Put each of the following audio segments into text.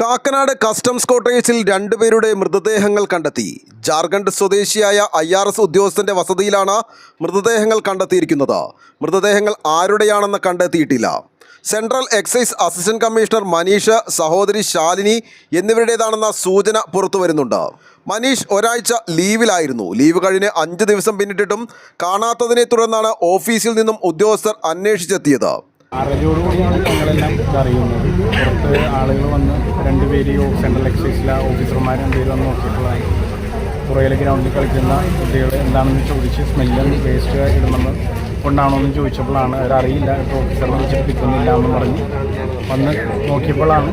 Kakkanad customs കോട്ടേഴ്സിൽ രണ്ടുപേരുടെ മൃതദേഹങ്ങൾ കണ്ടെത്തി. ജാർഖണ്ഡ് സ്വദേശിയായ ഐ ആർ എസ് ഉദ്യോഗസ്ഥന്റെ വസതിയിലാണ് മൃതദേഹങ്ങൾ കണ്ടെത്തിയിരിക്കുന്നത്. മൃതദേഹങ്ങൾ ആരുടെയാണെന്ന് കണ്ടെത്തിയിട്ടില്ല. Central excise assistant commissioner Manish സഹോദരി ശാലിനി എന്നിവരുടേതാണെന്ന സൂചന പുറത്തു വരുന്നുണ്ട്. മനീഷ് ഒരാഴ്ച ലീവിലായിരുന്നു. ലീവ് കഴിഞ്ഞ് അഞ്ച് ദിവസം പിന്നിട്ടിട്ടും കാണാത്തതിനെ തുടർന്നാണ് ഓഫീസിൽ നിന്നും ഉദ്യോഗസ്ഥർ അന്വേഷിച്ചെത്തിയത്. ആറരയോടുകൂടിയാണ് ഞങ്ങളെല്ലാം ഇതറിയുന്നത്. പുറത്ത് ആളുകൾ വന്ന് രണ്ടുപേര് ഈ സെൻട്രൽ എക്സൈസിലെ ഓഫീസർമാർ രണ്ടുപേരും വന്ന് നോക്കിയപ്പോഴാണ് പുറകിലെ ഗ്രൗണ്ടിൽ കളിക്കുന്ന കുട്ടികൾ എന്താണെന്ന് ചോദിച്ച് സ്മെല്ലും വേസ്റ്റ് ഇടുന്നത് കൊണ്ടാണോ എന്ന് ചോദിച്ചപ്പോഴാണ് അവരറിയില്ല ഇപ്പോൾ ഓഫീസർ കിട്ടുന്നില്ല എന്ന് പറഞ്ഞ് വന്ന് നോക്കിയപ്പോഴാണ്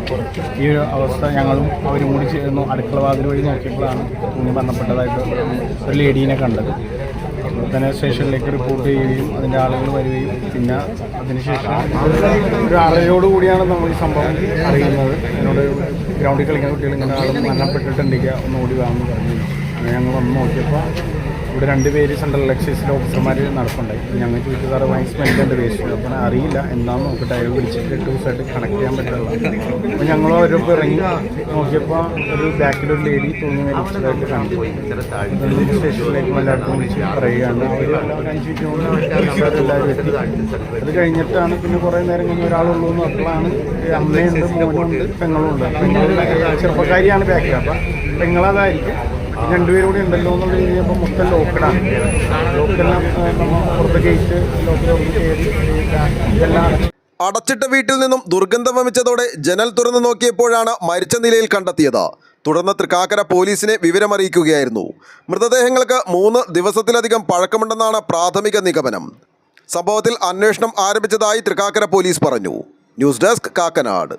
ഈ ഒരു അവസ്ഥ ഞങ്ങളും അവരും കൂടി ചേർന്നു അടുക്കള വാതിൽ വഴി നോക്കിയപ്പോഴാണ് തൂങ്ങി മരണപ്പെട്ടതായിട്ട് ഒരു ലേഡീനെ കണ്ടത്. തന്നെ സ്റ്റേഷനിലേക്ക് റിപ്പോർട്ട് ചെയ്യുകയും അതിന്റെ ആളുകൾ വരികയും പിന്നെ അതിനുശേഷം ഒരു ആറരയോട് കൂടിയാണ് നമ്മൾ ഈ സംഭവം അറിയുന്നത്. എന്നോട് ഗ്രൗണ്ടിൽ കളിക്കുന്ന കുട്ടികൾ ഇങ്ങനെ ആളും മരണപ്പെട്ടിട്ടുണ്ടെങ്കിൽ ഒന്ന് ഓടി വാങ്ങുന്നു പറഞ്ഞു. ഞങ്ങൾ വന്ന് നോക്കിയപ്പോൾ ഇവിടെ രണ്ട് പേര് സെൻട്രൽ എക്സൈസിലെ ഓഫീസർമാർ നടപ്പുണ്ടായി ഞങ്ങൾ ചോദിച്ചു വൈസ് സ്മെല്ലുണ്ട് വേസ്റ്റ് അപ്പം അറിയില്ല എന്താണെന്ന് നോക്കിയിട്ട് അയാൾ വിളിച്ചിട്ട് ടൂ സൈഡ് കണക്ട് ചെയ്യാൻ പറ്റില്ല അപ്പം ഞങ്ങൾ അവരൊപ്പം ഇറങ്ങി നോക്കിയപ്പോൾ ഒരു ബാക്കിലൊരു ലേഡി തൂങ്ങി മരിച്ചതായിട്ട് കണ്ടു. സ്റ്റേഷനിലേക്ക് എല്ലാവർക്കും വിളിച്ച് പറയുകയാണ് അത് കഴിഞ്ഞിട്ടാണ് പിന്നെ കുറേ നേരം കഴിഞ്ഞ് ഒരാളുള്ളൂ എന്ന് അപ്പോഴാണ് അമ്മയുണ്ട് മോനുണ്ട് പെങ്ങളുണ്ട് പെങ്ങൾ ചെറുപ്പക്കാരിയാണ് ബാക്കിൽ അപ്പം പെങ്ങളതായിരിക്കും. രണ്ടുപേരും കൂടി ഉണ്ടല്ലോ എന്നുള്ള രീതിയിൽ അപ്പോൾ മൊത്തം ലോക്കഡാണ് ലോക്കെല്ലാം നമ്മൾ പുറത്ത് ഗേറ്റ് ലോക്കൽ കയറി ഇതെല്ലാം അടച്ച് അടച്ചിട്ട വീട്ടിൽ നിന്നും ദുർഗന്ധം വമിച്ചതോടെ ജനൽ തുറന്നു നോക്കിയപ്പോഴാണ് മരിച്ച നിലയിൽ കണ്ടെത്തിയത്. തുടർന്ന് തൃക്കാക്കര പോലീസിനെ വിവരമറിയിക്കുകയായിരുന്നു. മൃതദേഹങ്ങൾക്ക് മൂന്ന് ദിവസത്തിലധികം പഴക്കമുണ്ടെന്നാണ് പ്രാഥമിക നിഗമനം. സംഭവത്തിൽ അന്വേഷണം ആരംഭിച്ചതായി തൃക്കാക്കര പോലീസ് പറഞ്ഞു. News desk Kakkanad.